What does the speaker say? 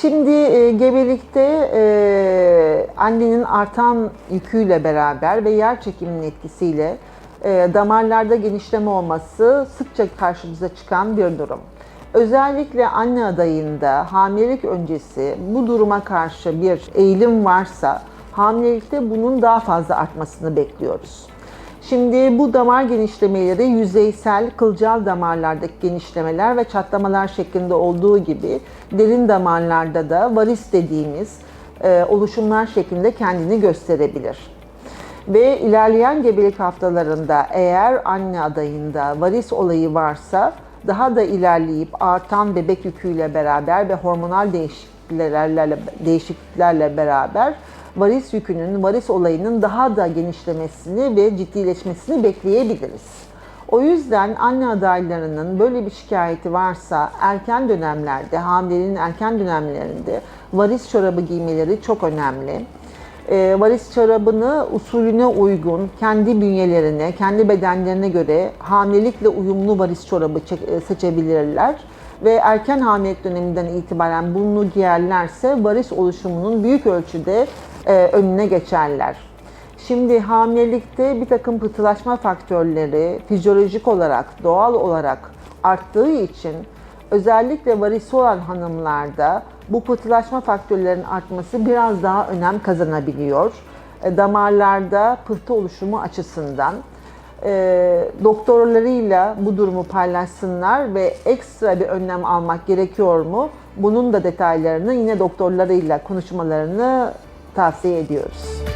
Şimdi e, gebelikte e, annenin artan yüküyle beraber ve yer çekiminin etkisiyle e, damarlarda genişleme olması sıkça karşımıza çıkan bir durum. Özellikle anne adayında hamilelik öncesi bu duruma karşı bir eğilim varsa hamilelikte bunun daha fazla artmasını bekliyoruz. Şimdi bu damar genişlemeleri yüzeysel kılcal damarlardaki genişlemeler ve çatlamalar şeklinde olduğu gibi derin damarlarda da varis dediğimiz e, oluşumlar şeklinde kendini gösterebilir. Ve ilerleyen gebelik haftalarında eğer anne adayında varis olayı varsa daha da ilerleyip artan bebek yüküyle beraber ve hormonal değişikliklerle, değişikliklerle beraber varis yükünün, varis olayının daha da genişlemesini ve ciddileşmesini bekleyebiliriz. O yüzden anne adaylarının böyle bir şikayeti varsa erken dönemlerde, hamileliğin erken dönemlerinde varis çorabı giymeleri çok önemli. E, varis çorabını usulüne uygun, kendi bünyelerine, kendi bedenlerine göre hamilelikle uyumlu varis çorabı e, seçebilirler. Ve erken hamilelik döneminden itibaren bunu giyerlerse varis oluşumunun büyük ölçüde önüne geçerler. Şimdi hamilelikte bir takım pıhtılaşma faktörleri fizyolojik olarak, doğal olarak arttığı için özellikle varisi olan hanımlarda bu pıhtılaşma faktörlerinin artması biraz daha önem kazanabiliyor. E, Damarlarda pıhtı oluşumu açısından e, doktorlarıyla bu durumu paylaşsınlar ve ekstra bir önlem almak gerekiyor mu? Bunun da detaylarını yine doktorlarıyla konuşmalarını tavsiye ediyoruz.